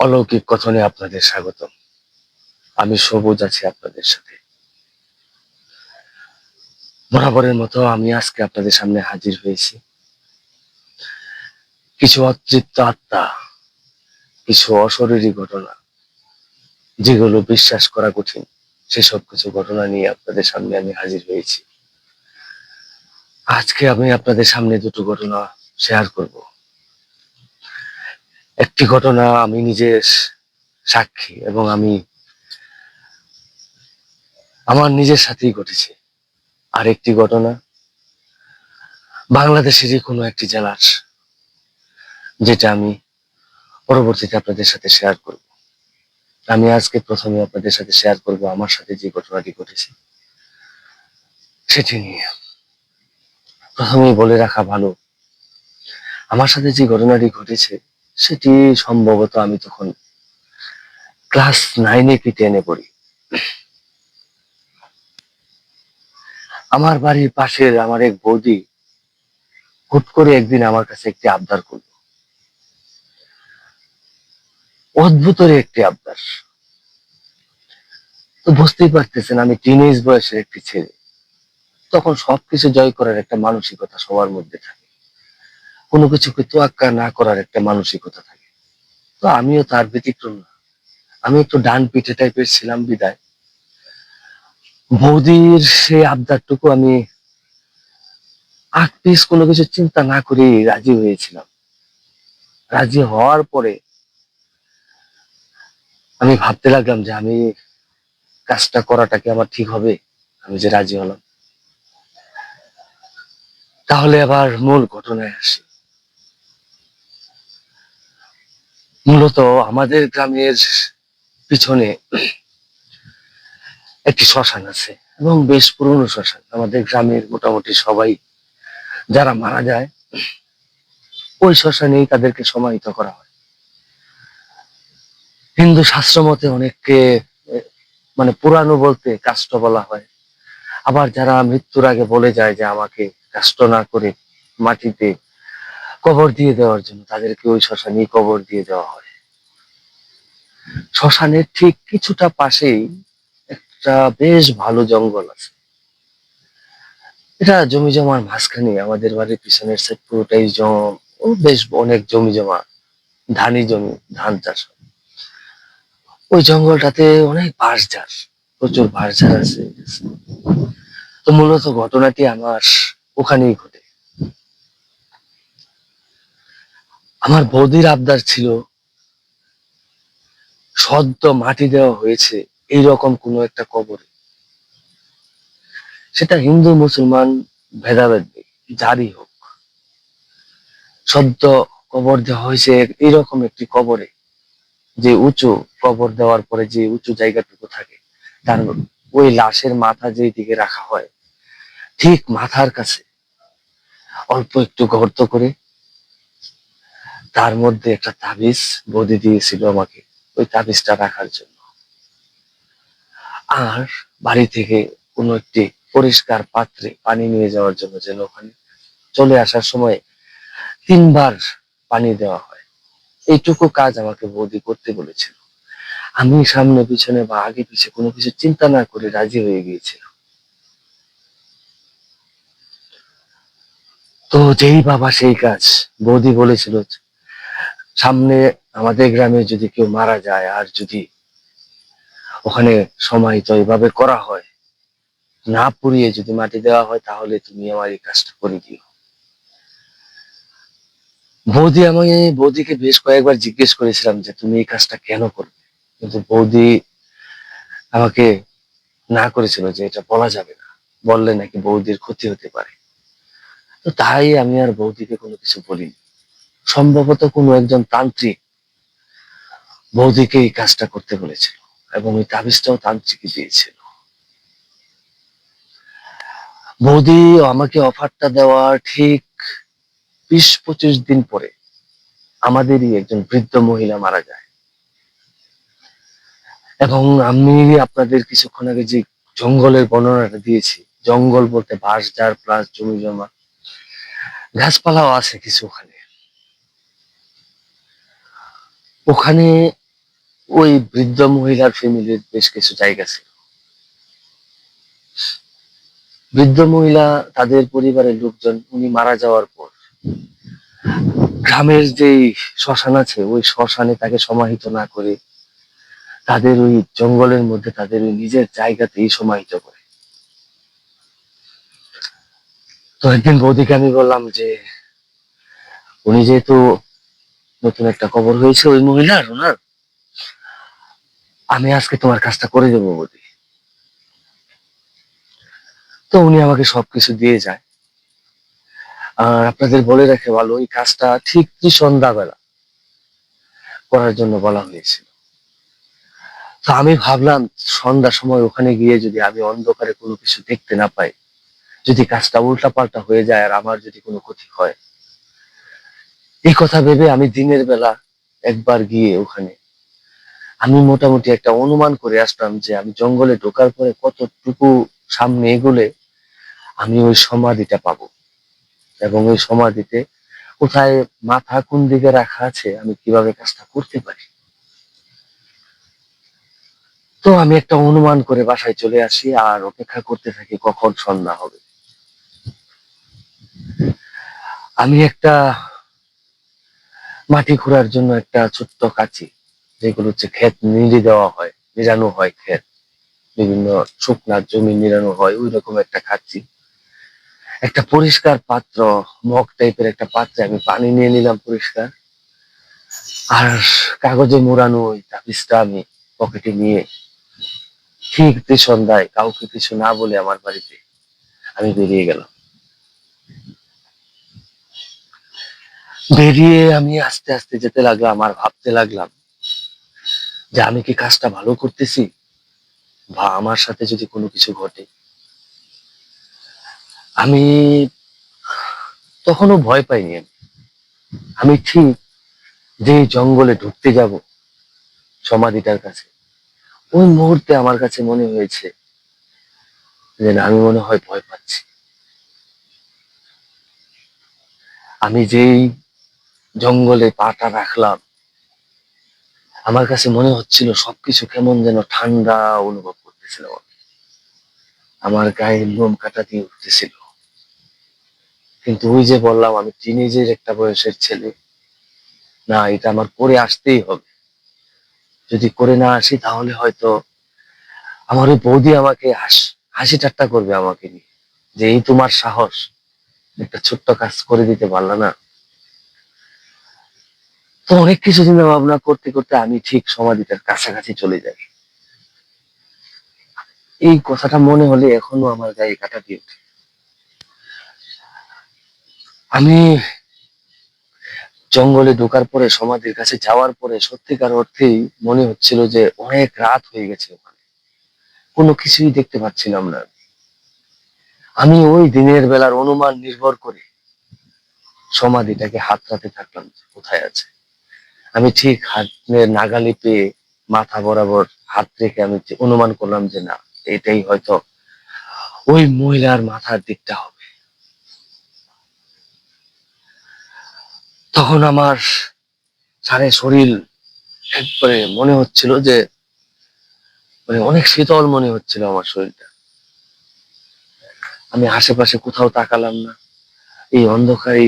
অলৌকিক কথনে আপনাদের স্বাগত আমি সবুজ আছি আপনাদের সাথে। বরাবরের মতো আমি আজকে আপনাদের সামনে হাজির হয়েছি। কিছু অতৃপ্ত আত্মা, কিছু অশরীরী ঘটনা, যেগুলো বিশ্বাস করা কঠিন, সেসব কিছু ঘটনা নিয়ে আপনাদের সামনে আমি হাজির হয়েছি। আজকে আমি আপনাদের সামনে দুটো ঘটনা শেয়ার করব। একটি ঘটনা আমি নিজের সাক্ষী এবং আমি আমার নিজের সাথেই ঘটেছে। আর একটি ঘটনা, বাংলাদেশেরই কোনো একটি জেলার, যেটা আমি পরবর্তীতে আপনাদের সাথে শেয়ার করব। আমি আজকে প্রথমে আপনাদের সাথে শেয়ার করব আমার সাথে যে ঘটনাটি ঘটেছে। সেটি নিয়ে। প্রথমেই বলে রাখা ভালো, আমার সাথে যে ঘটনাটি ঘটেছে সেটি সম্ভবত আমি তখন ক্লাস নাইনে কি টেনে পড়ি। আমার বাড়ির পাশের আমার এক বৌদি হুট করে একদিন আমার কাছে একটি আবদার করল। অদ্ভুতরে একটি আবদার। তো বুঝতেই পারতেছেন আমি টিনেজ বয়সের একটি ছেলে। তখন সবকিছু জয় করার একটা মানসিকতা সবার মধ্যে থাকে। কোনো কিছুকে তোয়াক্কা না করার একটা মানসিকতা থাকে। তো আমিও তার ব্যতিক্রম না। আমি একটু ডান পিঠে টাইপের ছিলাম বিদায়। বৌদির সেই আবদারটুকু আমি আট পিস কোনো কিছু চিন্তা না করে রাজি হয়েছিলাম। রাজি হওয়ার পরে আমি ভাবতে লাগলাম যে আমি কাজটা করাটা কি আমার ঠিক হবে, আমি যে রাজি হলাম। তাহলে আবার মূল ঘটনায় আসি। মূলত আমাদের গ্রামের পিছনে একটি শ্মশান আছে এবং বেশ পুরনো শ্মশান। আমাদের গ্রামের মোটামুটি সবাই যারা মারা যায়, ওই শ্মশানেই তাদেরকে সমাহিত করা হয়। হিন্দু শাস্ত্র মতে অনেককে মানে পুরানো বলতে কাষ্ট বলা হয়। আবার যারা মৃত্যুর আগে বলে যায় যে আমাকে কাষ্ট না করে মাটিতে কবর দিয়ে দেওয়ার জন্য তাদেরকে ওই শ্মশানেই কবর দিয়ে দেওয়া হয়। শ্মশানের ঠিক কিছুটা পাশেই একটা বেশ ভালো জঙ্গল আছে। এটা জমি জমার মাঝখানে আমাদের বাড়ির পিছনের সাইড পুরোটাই বেশ অনেক জমি জমা ধানি জমি, ধান চাষ। ওই জঙ্গলটাতে অনেক বাঁশঝাড়, প্রচুর বাঁশঝাড় আছে। তো মূলত ঘটনাটি আমার ওখানেই ঘটে। আমার বৌদির আবদার ছিল সদ্য মাটি দেওয়া হয়েছে এইরকম কোনো একটা কবরে। সেটা হিন্দু, মুসলমান, ভেদাভেদ নেই, যারই হোক। সদ্য কবর দেওয়া হয়েছে এইরকম একটি কবরে, যে উঁচু কবর দেওয়ার পরে যে উঁচু জায়গাটুকু থাকে, তার ওই লাশের মাথা যেই দিকে রাখা হয়, ঠিক মাথার কাছে অল্প একটু গর্ত করে তার মধ্যে একটা তাবিজ বদি দিয়েছিল আমাকে, ওই তাবিজটা রাখার জন্য। আর বাড়ি থেকে কোনো একটি পরিষ্কার পাত্রে পানি নিয়ে যাওয়ার জন্য যেন ওখানে চলে আসার সময় তিনবার পানি দেওয়া হয়। এইটুকু কাজ আমাকে বৌদি করতে বলেছিল। আমি সামনে পিছনে বা আগে পিছে কোনো কিছু চিন্তা না করে রাজি হয়ে গিয়েছিলাম তো যেই বাবা সেই কাজ বৌদি বলেছিল সামনে আমাদের গ্রামে যদি কেউ মারা যায় আর যদি ওখানে সমাহিত এভাবে করা হয়, না পুড়িয়ে যদি মাটি দেওয়া হয় তাহলে তুমি আমার এই কাজটা করে দিও। বৌদি আমাকে, বৌদিকে বেশ কয়েকবার জিজ্ঞেস করেছিলাম যে তুমি এই কাজটা কেন করবে? কিন্তু বৌদি আমাকে না করেছিল যে এটা বলা যাবে না। বললে নাকি বৌদির ক্ষতি হতে পারে। তো তাই আমি আর বৌদিকে কোনো কিছু বলিনি। সম্ভবত কোনো একজন তান্ত্রিক বৌদিকে এই কাজটা করতে বলেছিল এবং এই তাবিজটাও তান্ত্রিকই দিয়েছিল। বৌদি আমাকে অফারটা দেওয়ার ঠিক বিশ পঁচিশ দিন পরে আমাদেরই একজন বৃদ্ধ মহিলা মারা যায়। এবং আমি আপনাদের কিছুক্ষণ আগে যে জঙ্গলের বর্ণনাটা দিয়েছি, জঙ্গল বলতে বাঁশ, ঝাড় প্লাস জমি জমা, গাছপালাও আছে কিছু ওখানে। ওখানে ওই বৃদ্ধ মহিলার ফ্যামিলির বেশ কিছু জায়গা ছিল। বৃদ্ধ মহিলা, তাদের পরিবারের লোকজন, উনি মারা যাওয়ার পর গ্রামের যেই শ্মশান আছে, ওই শ্মশানে তাকে সমাহিত না করে তাদের ওই জঙ্গলের মধ্যে তাদের ওই নিজের জায়গাতেই সমাহিত করে। তো একদিন বৌদিকে আমি বললাম যে, উনি যেহেতু নতুন একটা খবর হয়েছে ওই মহিলার, ওনার। আমি আজকে তোমার কাজটা করে দেবো বৌদি। তো উনি আমাকে সবকিছু দিয়ে যায়। আর আপনাদের বলে রাখে ভালো ওই কাজটা ঠিক সন্ধ্যাবেলা করার জন্য বলা হয়েছিল। তো আমি ভাবলাম, সন্ধ্যার সময় ওখানে গিয়ে যদি আমি অন্ধকারে কোনো কিছু দেখতে না পাই, যদি কাজটা উল্টা পাল্টা হয়ে যায় আর আমার যদি কোনো ক্ষতি হয় এই কথা ভেবে আমি দিনের বেলা একবার গিয়ে ওখানে আমি মোটামুটি একটা অনুমান করে আসলাম যে আমি জঙ্গলে ঢোকার পরে কতটুকু সামনে এগোলে আমি ওই সমাধিটা পাবো। এবং ওই সমাধিতে কোথায় মাথা কোন দিকে রাখা আছে আমি কীভাবে কাজটা করতে পারি? তো আমি একটা অনুমান করে বাসায় চলে আসি আর অপেক্ষা করতে থাকি কখন সন্ধ্যা হবে। আমি একটা মাটি খোঁড়ার জন্য একটা ছোট্ট কাঁচি, যেগুলো হচ্ছে ক্ষেত নিড়ে দেওয়া হয় নিরানো হয় ক্ষেত। বিভিন্ন শুকনা জমি নিরানো হয়, ওই রকম একটা কাঁচি। একটা পরিষ্কার পাত্র, মগ টাইপের একটা পাত্রে আমি পানি নিয়ে নিলাম পরিষ্কার। আর কাগজে মোড়ানো ওই তাবিজটা আমি পকেটে নিয়ে ঠিক সন্ধ্যায় কাউকে কিছু না বলে আমার বাড়িতে আমি বেরিয়ে গেলাম। বেরিয়ে আমি আস্তে আস্তে যেতে লাগলাম আর ভাবতে লাগলাম যে আমি কি কাজটা ভালো করতেছি বা আমার সাথে যদি কোনো কিছু ঘটে। আমি তখনও ভয় পাইনি আমি। ঠিক যে জঙ্গলে ঢুকতে যাব সমাধিটার কাছে, ওই মুহূর্তে আমার কাছে মনে হয়েছে যে আমি মনে হয় ভয় পাচ্ছি। আমি যেই জঙ্গলে পাটা রাখলাম। আমার কাছে মনে হচ্ছিল সবকিছু কেমন যেন ঠান্ডা অনুভব করতেছিল। আমার গায়ে লোম কাটা দিয়ে উঠতেছিল। কিন্তু ওই যে বললাম, আমি টিনেজের একটা বয়সের ছেলে। না, এটা আমার করে আসতেই হবে। যদি করে না আসি, তাহলে হয়তো আমার ওই বৌদি আমাকে হাস- ঠাট্টা করবে আমাকে নিয়ে। যে এই তোমার সাহস। একটা ছোট্ট কাজ করে দিতে পারলা না। তো অনেক কিছু চিন্তা ভাবনা করতে করতে আমি ঠিক সমাধিটার কাছাকাছি চলে যাই। এই কথাটা মনে হলে এখনও আমার গায়ে কাটা দিয়ে ওঠে। আমি জঙ্গলে ঢোকার পরে, সমাধির কাছে যাওয়ার পরে সত্যিকার অর্থেই মনে হচ্ছিল যে অনেক রাত হয়ে গেছে ওখানে। কোনো কিছুই দেখতে পাচ্ছিলাম না আমি। ওই দিনের বেলার অনুমান নির্ভর করে সমাধিটাকে হাতড়াতে থাকলাম কোথায় আছে। আমি ঠিক হাতের নাগালি পেয়ে মাথা বরাবর হাত রেখে আমি অনুমান করলাম যে না, এটাই হয়তো ওই মহিলার মাথার দিকটা হবে। তখন আমার সারে শরীর একবারে মনে হচ্ছিল যে মানে অনেক শীতল মনে হচ্ছিল আমার শরীরটা। আমি আশেপাশে কোথাও তাকালাম না। এই অন্ধকারে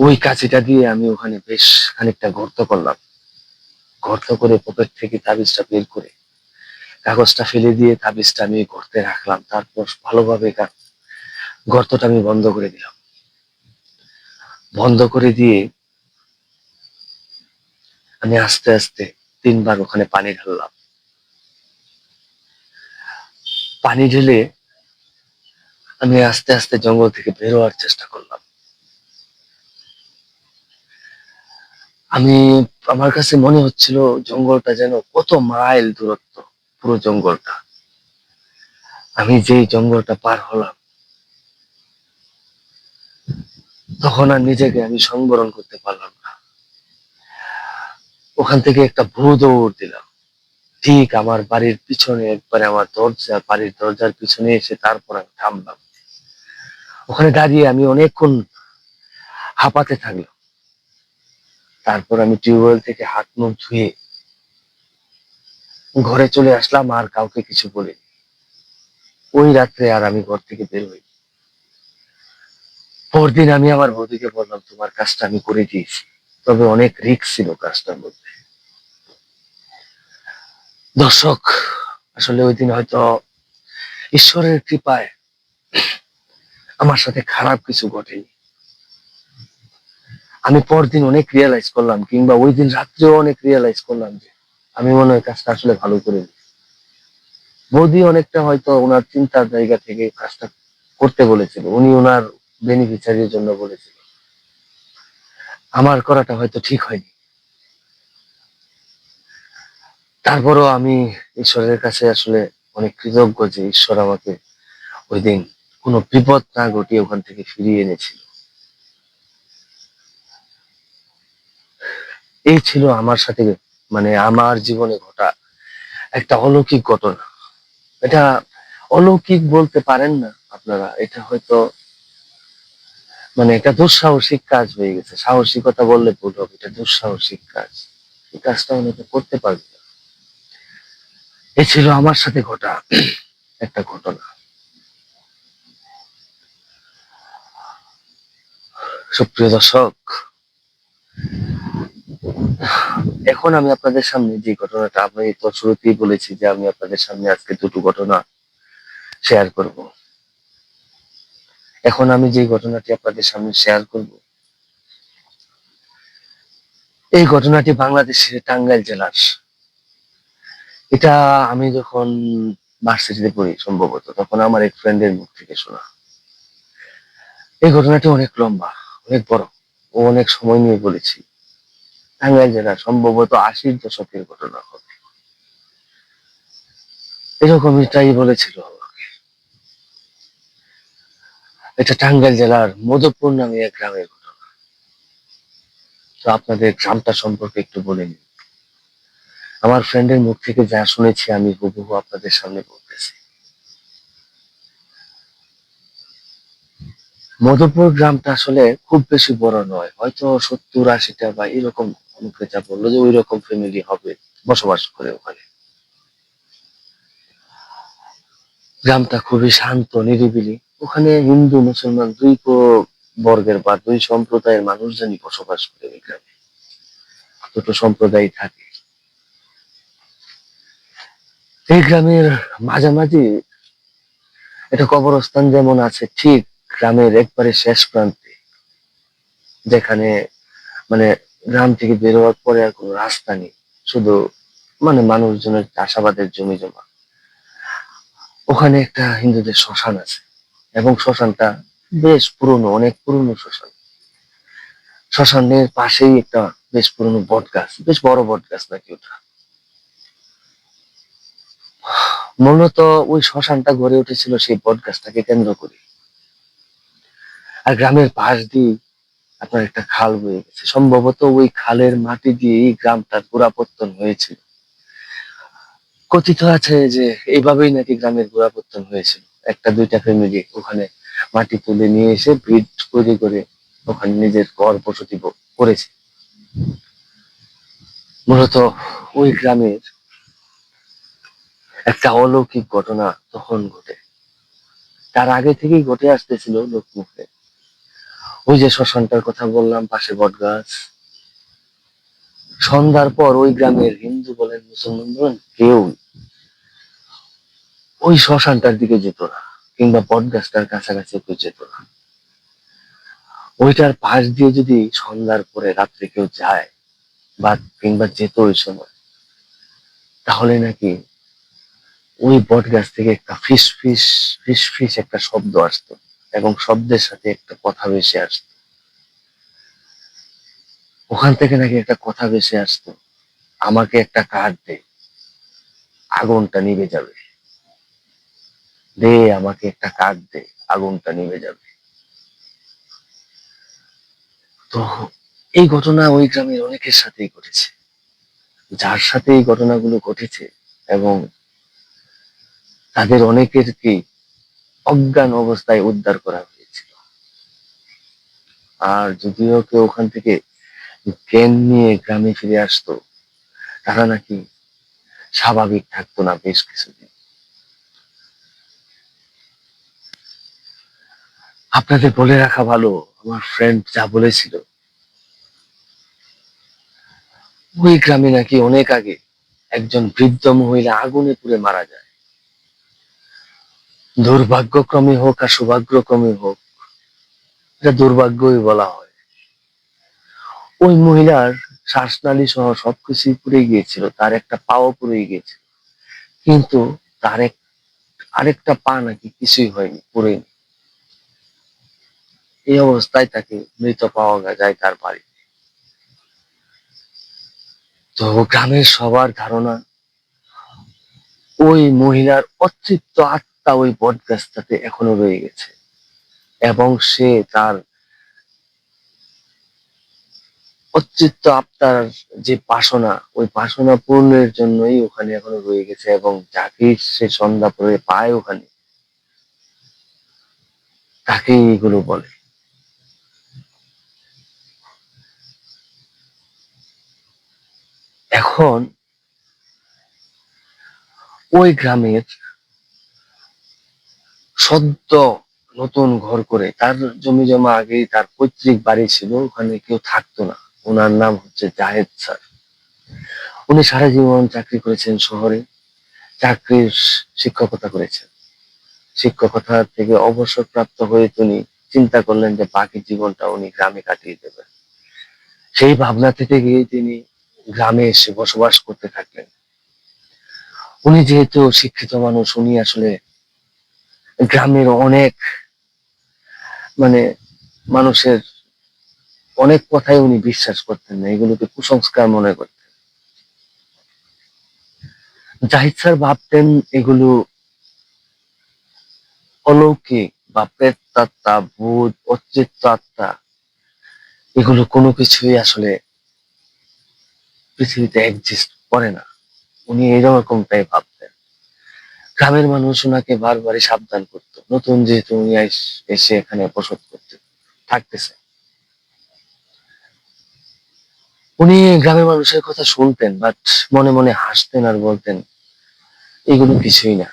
ওই কাঁচিটা দিয়ে আমি ওখানে বেশ খানিকটা গর্ত করলাম। গর্ত করে পকেট থেকে তাবিজটা বের করে কাগজটা ফেলে দিয়ে তাবিজটা আমি গর্তে রাখলাম। তারপর ভালোভাবে গর্তটা আমি বন্ধ করে দিলাম। বন্ধ করে দিয়ে আমি আস্তে আস্তে তিনবার ওখানে পানি ঢাললাম। পানি ঢেলে আমি আস্তে আস্তে জঙ্গল থেকে বেরোয়ার চেষ্টা করলাম। আমি, আমার কাছে মনে হচ্ছিল জঙ্গলটা যেন কত মাইল দূরত্ব, পুরো জঙ্গলটা। আমি যেই জঙ্গলটা পার হলাম, তখন আর নিজেকে আমি সংবরণ করতে পারলাম না। ওখান থেকে একটা ভূ দৌড় দিলাম। ঠিক আমার বাড়ির পিছনে, একবারে আমার দরজা, বাড়ির দরজার পিছনে এসে তারপর আমি থামলাম। ওখানে দাঁড়িয়ে আমি অনেকক্ষণ হাঁপাতে থাকলাম। তারপর আমি টিউবওয়েল থেকে হাত মুখ ধুয়ে ঘরে চলে আসলাম, আর কাউকে কিছু বলিনি। ওই রাত্রে আর আমি ঘর থেকে বের হই পরদিন আমি আমার বৌদিকে বললাম, তোমার কাজটা আমি করে দিয়েছি। তবে অনেক রিস্ক ছিল কাজটার মধ্যে। দর্শক, আসলে ওই দিন হয়তো ঈশ্বরের কৃপায় আমার সাথে খারাপ কিছু ঘটেনি। আমি পরদিন অনেক রিয়েলাইজ করলাম, কিংবা ওই দিন রাত্রেও অনেক রিয়েলাইজ করলাম যে আমি মনে হয় কাজটা আসলে ভালো করে বৌদি অনেকটা হয়তো ওনার চিন্তার জায়গা থেকে কাজটা করতে বলেছিল, উনি ওনার বেনিফিশিয়ারির জন্য বলেছিল। আমার করাটা হয়তো ঠিক হয়নি। তারপরও আমি ঈশ্বরের কাছে আসলে অনেক কৃতজ্ঞ যে ঈশ্বর আমাকে ওই দিন কোনো বিপদ না ঘটিয়ে ওখান থেকে ফিরিয়ে এনেছিল। এই ছিল আমার সাথে মানে আমার জীবনে ঘটা একটা অলৌকিক ঘটনা। এটা অলৌকিক বলতে পারেন না আপনারা, এটা হয়তো মানে এটা দুঃসাহসিক কাজ হয়ে গেছে। সাহসিকতা বললে ভুল হবে, এটা দুঃসাহসিক কাজ। এই কাজটা অনেকে করতে পারবে না। এ ছিল আমার সাথে ঘটা একটা ঘটনা। সুপ্রিয় দর্শক এখন আমি আপনাদের সামনে যে ঘটনাটা আমি তো শুরুতেই বলেছি যে আমি আপনাদের সামনে আজকে দুটো ঘটনা শেয়ার করব। এখন আমি যে ঘটনাটি আপনাদের সামনে শেয়ার করব, এই ঘটনাটি বাংলাদেশের টাঙ্গাইল জেলার। এটা আমি যখন ভার্সিটিতে পড়ি সম্ভবত, তখন আমার এক ফ্রেন্ডের মুখ থেকে শোনা। এই ঘটনাটি অনেক লম্বা, অনেক বড়, ও অনেক সময় নিয়ে বলেছি। টাঙ্গাইল জেলা সম্ভবত আশির দশকের ঘটনা হবে এরকম এটাই বলেছিল আমাকে। এটা টাঙ্গাইল জেলার মধুপুর নামে এক গ্রামের ঘটনা। তো আপনাদের গ্রামটা সম্পর্কে একটু বলে নিন। আমার ফ্রেন্ডের মুখ থেকে যা শুনেছি, আমি হুবহু আপনাদের সামনে বলতেছি। মধুপুর গ্রামটা আসলে খুব বেশি বড় নয়, হয়তো সত্তর আশিটা বা এরকম আমাকে যা বলল যে ওই রকম ফ্যামিলি হবে, বসবাস করে ওখানে। গ্রামটা খুবই শান্ত, নিরিবিলি। ওখানে হিন্দু, মুসলমান দুই বর্গের বা দুই সম্প্রদায়ের মানুষজনই বসবাস করে ওই গ্রামে। দুটো সম্প্রদায় থাকে। এই গ্রামের মাঝামাঝি একটা কবরস্থান যেমন আছে, ঠিক গ্রামের একবারে শেষ প্রান্তে। যেখানে মানে গ্রাম থেকে বেরোয়ার পরে আর কোনো রাস্তা নেই। শুধু মানে মানুষজনের চাষাবাদের জমি জমা। ওখানে একটা হিন্দুদের শ্মশান আছে এবং শ্মশানটা বেশ পুরনো, অনেক পুরনো শ্মশান। শ্মশানের পাশেই একটা বেশ পুরনো বট গাছ বেশ বড় বট গাছ নাকি ওটা। মূলত ওই শ্মশানটা গড়ে উঠেছিল সেই বট গাছটাকে কেন্দ্র করে। আর গ্রামের পাশ দিয়ে আপনার একটা খাল বয়ে গেছে। সম্ভবত ওই খালের মাটি দিয়ে এই গ্রামটার গোড়াপত্তন হয়েছিল। কথিত আছে যে এইভাবেই নাকি গ্রামের গোড়াপত্তন হয়েছিল। একটা, দুইটা ফ্যামিলি ওখানে মাটি তুলে নিয়ে এসে ভিট তৈরি করে ওখানে নিজের ঘর বসতি করেছে। মূলত ওই গ্রামের একটা অলৌকিক ঘটনা তখন ঘটে। তার আগে থেকেই ঘটে আসতেছিল লোকমুখে। ওই যে শ্মশানটার কথা বললাম, পাশে বট গাছ সন্ধ্যার পর ওই গ্রামের হিন্দু বলেন, মুসলমান বলেন কেউ ওই শ্মশানটার দিকে যেত না, কিংবা বট গাছটার কাছাকাছি কেউ যেত না। ওইটার পাশ দিয়ে যদি সন্ধ্যার পরে রাত্রে কেউ যায়, বা কিংবা যেত ওই সময়, তাহলে নাকি ওই বট গাছ থেকে একটা ফিস ফিস ফিস ফিস একটা শব্দ আসতো। এবং শব্দের সাথে একটা কথা ভেসে আসতো। ওখান থেকে নাকি একটা কথা ভেসে আসতো, আমাকে একটা কাঠ দে, আগুনটা নিভে যাবে। দে, আমাকে একটা কাঠ দে, আগুনটা নিভে যাবে। তো এই ঘটনা ওই গ্রামের অনেকের সাথেই ঘটেছে। যার সাথে এই ঘটনাগুলো ঘটেছে এবং তাদের অনেকেরকে অজ্ঞান অবস্থায় উদ্ধার করা হয়েছিল। আর যদিও কেউ ওখান থেকে জ্ঞান নিয়ে গ্রামে ফিরে আসতো, তারা নাকি স্বাভাবিক থাকতো না বেশ কিছুদিন। আপনাদের বলে রাখা ভালো, আমার ফ্রেন্ড যা বলেছিল। ওই গ্রামে নাকি অনেক আগে একজন বৃদ্ধ মহিলা আগুনে পুড়ে মারা যায়। দুর্ভাগ্যক্রমে হোক আর সৌভাগ্যক্রমে হোক, এটা দুর্ভাগ্যই বলা হয়। ওই মহিলার শ্বাসনালী সহ সবকিছুই পুড়ে গিয়েছিল, তার একটা পাও পুড়ে গিয়েছিল, কিন্তু তার এক, আরেকটা পা নাকি কিছুই হয়নি, পুড়েনি। এই অবস্থায় তাকে মৃত পাওয়া যায় তার বাড়ি তো গ্রামের সবার ধারণা, ওই মহিলার অতৃপ্ত আত্মা ওই বট গাছটাতে এখনও রয়ে গেছে। এবং সে তার অতৃপ্ত আত্মার যে বাসনা ওই বাসনা পূর্ণের জন্যই ওখানে এখনও রয়ে গেছে এবং যাকে সে সন্ধ্যা পরে পায় ওখানে, তাকেই এগুলো বলে। এখন ওই গ্রামের সদ্য নতুন ঘর করে, তার জমি জমা আগেই তার পৈতৃক বাড়ি ছিল, ওখানে কেউ থাকতো না। ওনার নাম হচ্ছে জাহেদ স্যার। উনি সারা জীবন চাকরি করেছেন শহরে, চাকরির শিক্ষকতা করেছেন। শিক্ষকতা থেকে অবসর প্রাপ্ত হয়ে তিনি চিন্তা করলেন যে বাকি জীবনটা উনি গ্রামে কাটিয়ে দেবেন। সেই ভাবনা থেকে গিয়ে তিনি গ্রামে এসে বসবাস করতে থাকলেন। উনি যেহেতু শিক্ষিত মানুষ, উনি আসলে গ্রামের অনেক মানে মানুষের অনেক কথাই উনি বিশ্বাস করতেন না, এগুলোকে কুসংস্কার মনে করতেন। জাহিদ স্যার ভাবতেন এগুলো অলৌকিক বা প্রেতাত্মা ভূত অচিত্ত আত্মা এগুলো কোনো কিছুই আসলে পৃথিবীতে এক্সিস্ট করে না। উনি এরকমটাই ভাবতেন। গ্রামের মানুষ ওনাকে বারবারই সাবধান করত। নতুন যেহেতু উনি এসে এখানে বসত করতে, থাকতেছে। উনি গ্রামের মানুষের কথা শুনতেন বাট মনে মনে হাসতেন আর বলতেন, এগুলো কিছুই না।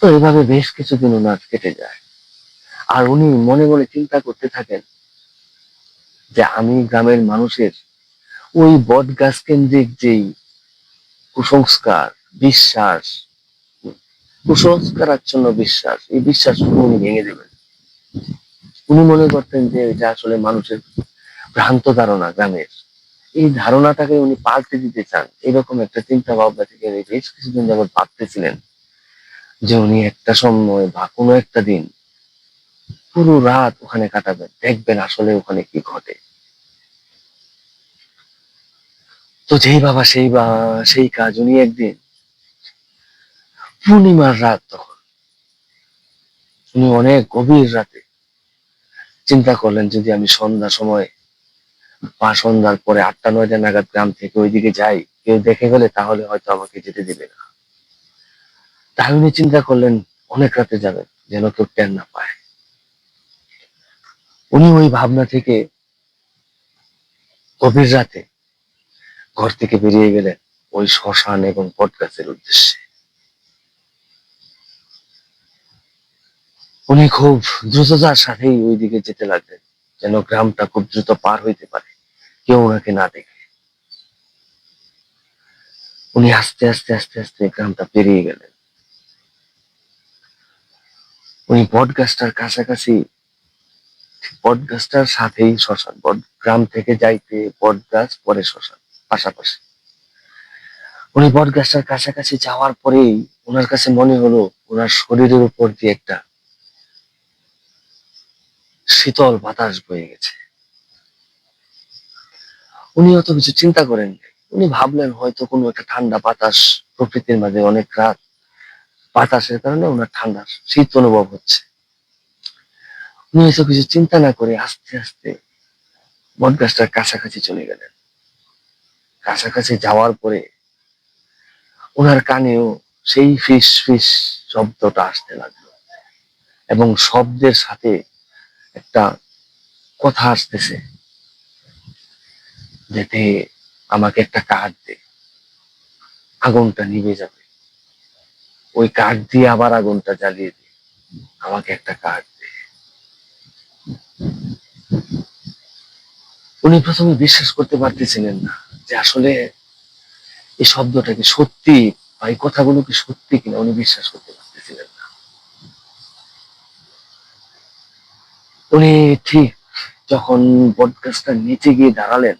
তো এভাবে বেশ কিছুদিন ওনার কেটে যায়। আর উনি মনে মনে চিন্তা করতে থাকেন যে আমি গ্রামের মানুষের ওই বট গাছ কেন্দ্রিক যেই কুসংস্কার বিশ্বাস কুসংস্কারাচ্ছন্ন বিশ্বাস, এই বিশ্বাস উনি ভেঙে দেবেন। উনি মনে করতেন যে এটা আসলে মানুষের ভ্রান্ত ধারণা, গ্রামের। এই ধারণাটাকে উনি পাল্টে দিতে চান। এরকম একটা চিন্তা ভাবনা থেকে বেশ কিছুদিন যাবত ভাবতেছিলেন যে উনি একটা সময় বা কোনো একটা দিন পুরো রাত ওখানে কাটাবেন, দেখবেন আসলে ওখানে কি ঘটে। তো যেই বাবা, সেই বা, সেই কাজ উনি একদিন পূর্ণিমার রাত তখন। উনি অনেক গভীর রাতে চিন্তা করলেন যদি আমি সন্ধ্যা সময়, বা সন্ধ্যার পরে আটটা, নয়টা নাগাদ গ্রাম থেকে ওইদিকে যাই, কেউ দেখে গেলে তাহলে হয়তো আমাকে যেতে দিবে না। তাই উনি চিন্তা করলেন, অনেক রাতে যাবেন যেন কেউ টের না পায়। উনি ওই ভাবনা থেকে গভীর রাতে ঘর থেকে বেরিয়ে গেলেন ওই শ্মশান এবং বট গাছের উদ্দেশ্যে। উনি খুব দ্রুততার সাথেই ওই দিকে যেতে লাগলেন, যেন গ্রামটা খুব দ্রুত পার হইতে পারে। কেউ ওনাকে না দেখে। উনি আস্তে আস্তে আস্তে আস্তে গ্রামটা পেরিয়ে গেলেন। উনি বট গাছটার কাছাকাছি বট গাছটার সাথেই শ্মশান, বট গ্রাম থেকে যাইতে বট গাছ পরে শ্মশান, পাশাপাশি। উনি বট গাছটার কাছাকাছি যাওয়ার পরেই ওনার কাছে মনে হলো, ওনার শরীরের উপর দিয়ে একটা শীতল বাতাস বয়ে গেছে। উনি অত কিছু চিন্তা করেন উনি ভাবলেন হয়তো কোনো একটা ঠান্ডা বাতাস প্রকৃতির মাঝে অনেক রাত বাতাসের কারণে ওনার ঠান্ডা শীত অনুভব হচ্ছে। উনি এসব কিছু চিন্তা না করে আস্তে আস্তে বট গাছটার কাছাকাছি চলে গেলেন। কাছাকাছি যাওয়ার পরে ওনার কানেও সেই ফিস ফিস শব্দটা আসতে লাগল এবং শব্দের সাথে একটা কথা আসতেছে যাতে আমাকে একটা কাঠ দে। আগুনটা নিভে যাবে। ওই কাঠ দিয়ে আবার আগুনটা জ্বালিয়ে দে। আমাকে একটা কাঠ দে। উনি প্রথমে বিশ্বাস করতে পারতেছিলেন না যে আসলে এই শব্দটা কি সত্যি বা এই কথাগুলো কি সত্যি কিনা উনি বিশ্বাস করতে পারতেছিলেন না উনি ঠিক যখন বটগাছটার নিচে গিয়ে দাঁড়ালেন,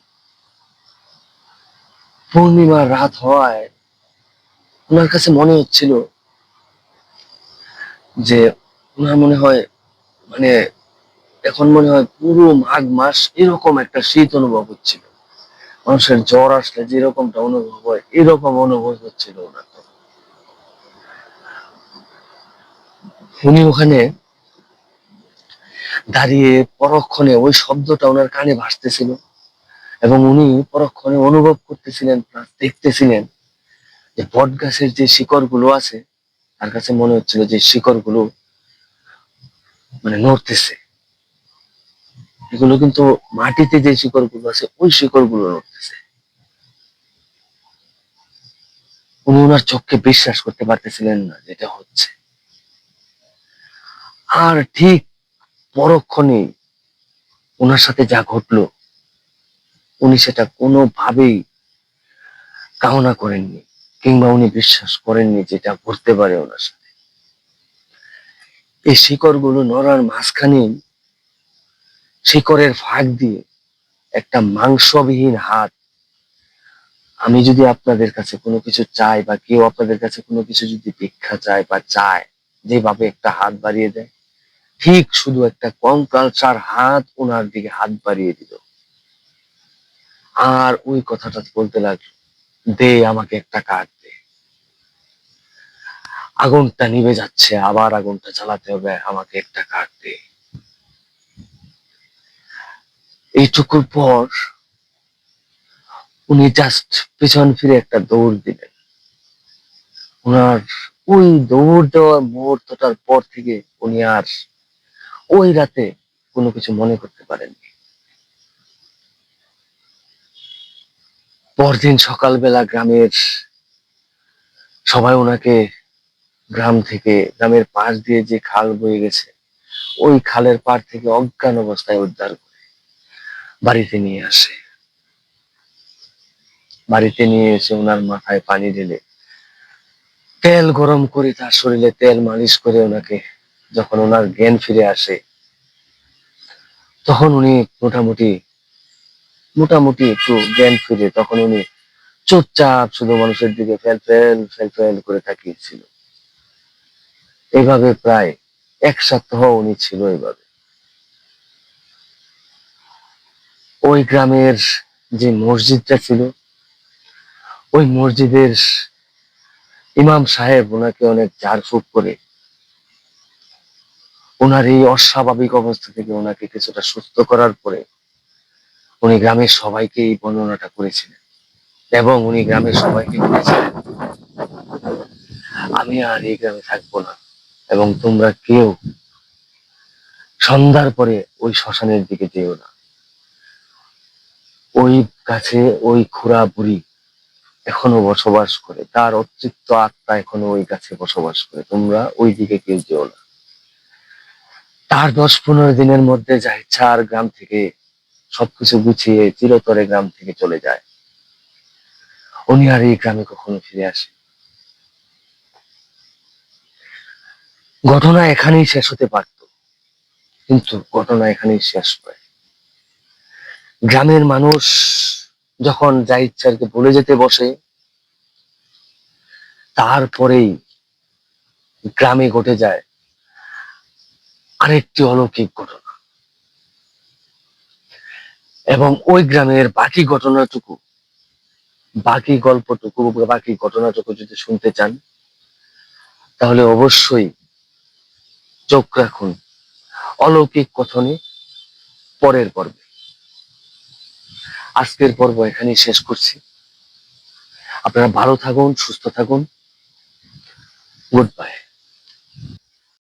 পূর্ণিমার রাত হওয়ায় ওনার কাছে মনে হচ্ছিল যে ওনার মনে হয় মানে এখন মনে হয় পুরো মাঘ মাস এরকম একটা শীত অনুভব হচ্ছিল মানুষের জ্বর আসলে যেরকমটা অনুভব হয়, এরকম অনুভব হচ্ছিল ওনার। উনি ওখানে দাঁড়িয়ে পরক্ষণে ওই শব্দটা ওনার কানে ভাসতেছিল এবং উনি পরক্ষণে অনুভব করতেছিলেন দেখতেছিলেন যে বট গাছের যে শিকড়গুলো আছে, তার কাছে মনে হচ্ছিল যে শিকড়গুলো মানে নড়তেছে। এগুলো কিন্তু মাটিতে যে শিকড়গুলো আছে, ওই শিকড়গুলো নড়তেছে। উনি ওনার চোখকে বিশ্বাস করতে পারতেছিলেন না যেটা হচ্ছে। আর ঠিক পরক্ষণে ওনার সাথে যা ঘটলো, উনি সেটা কোনোভাবেই কামনা করেননি কিংবা উনি বিশ্বাস করেননি যেটা ঘটতে পারে ওনার সাথে। এই শিকড়গুলো নড়ার মাঝখানে শিকড়ের ফাঁক দিয়ে একটা মাংসবিহীন হাত, আমি যদি আপনাদের কাছে কোনো কিছু চাই বা কেউ আপনাদের কাছে কোনো কিছু যদি ভিক্ষা চায় বা চায়, যেভাবে একটা হাত বাড়িয়ে দেয় ঠিক শুধু একটা কঙ্কালসার হাত ওনার দিকে হাত বাড়িয়ে দিল। আর ওই কথাটা বলতে লাগল, দে আমাকে একটা কাঠ দে। আগুনটা নিভে যাচ্ছে, আবার আগুনটা চালাতে হবে, আমাকে একটা কাঠ দে। এইটুকুর পর উনি জাস্ট পেছন ফিরে একটা দৌড় দিলেন। ওনার ওই দৌড় দেওয়ার মুহূর্তটার পর থেকে উনি আর ওই রাতে কোনো কিছু মনে করতে পারেননি। পরদিন সকালবেলা গ্রামের সবাই ওনাকে গ্রাম থেকে, গ্রামের পাশ দিয়ে যে খাল বয়ে গেছে, ওই খালের পাড় থেকে অজ্ঞান অবস্থায় উদ্ধার করে বাড়িতে নিয়ে আসে। বাড়িতে নিয়ে এসে ওনার মাথায় পানি ঢেলে তেল গরম করে তার শরীরে তেল মালিশ করে ওনাকে যখন ওনার জ্ঞান ফিরে আসে, তখন উনি মোটামুটি মোটামুটি একটু জ্ঞান ফিরে, তখন উনি চুপচাপ শুধু মানুষের দিকে ফেল ফেল ফেল ফেল করে তাকিয়েছিল। এইভাবে প্রায় এক সপ্তাহ উনি ছিল এইভাবে। ওই গ্রামের যে মসজিদটা ছিল, ওই মসজিদের ইমাম সাহেব ওনাকে অনেক ঝাড়ফুঁক করে ওনার এই অস্বাভাবিক অবস্থা থেকে ওনাকে কিছুটা সুস্থ করার পরে উনি গ্রামের সবাইকে এই বর্ণনাটা করেছিলেন। এবং উনি গ্রামের সবাইকে বলেছিলেন আমি আর এই গ্রামে থাকব না। এবং তোমরা কেউ সন্ধ্যার পরে ওই শ্মশানের দিকে যেও না। ওই কাছে ওই খুড়া বুড়ি এখনও বসবাস করে। তার অতৃপ্ত আত্মা এখনও ওই গাছে বসবাস করে। তোমরা ওই দিকে কেউ যেও না। তার দশ পনেরো দিনের মধ্যে যা ইচ্ছা আর গ্রাম থেকে সবকিছু গুছিয়ে চিরতরে গ্রাম থেকে চলে যায়। উনি আর এই গ্রামে কখনো ফিরে আসে। ঘটনা এখানেই শেষ হতে পারত, কিন্তু ঘটনা এখানেই শেষ হয়। গ্রামের মানুষ যখন যা ইচ্ছা আর কি ভুলে যেতে বসে, তারপরেই গ্রামে ঘটে যায় আরেকটি অলৌকিক ঘটনা। এবং ওই গ্রামের বাকি ঘটনাটুকু, বাকি গল্পটুকু, বাকি ঘটনাটুকু যদি শুনতে চান, তাহলে অবশ্যই চোখ রাখুন অলৌকিক কথনে পরের পর্বে। আজকের পর্ব এখানেই শেষ করছি। আপনারা ভালো থাকুন, সুস্থ থাকুন। Good bye.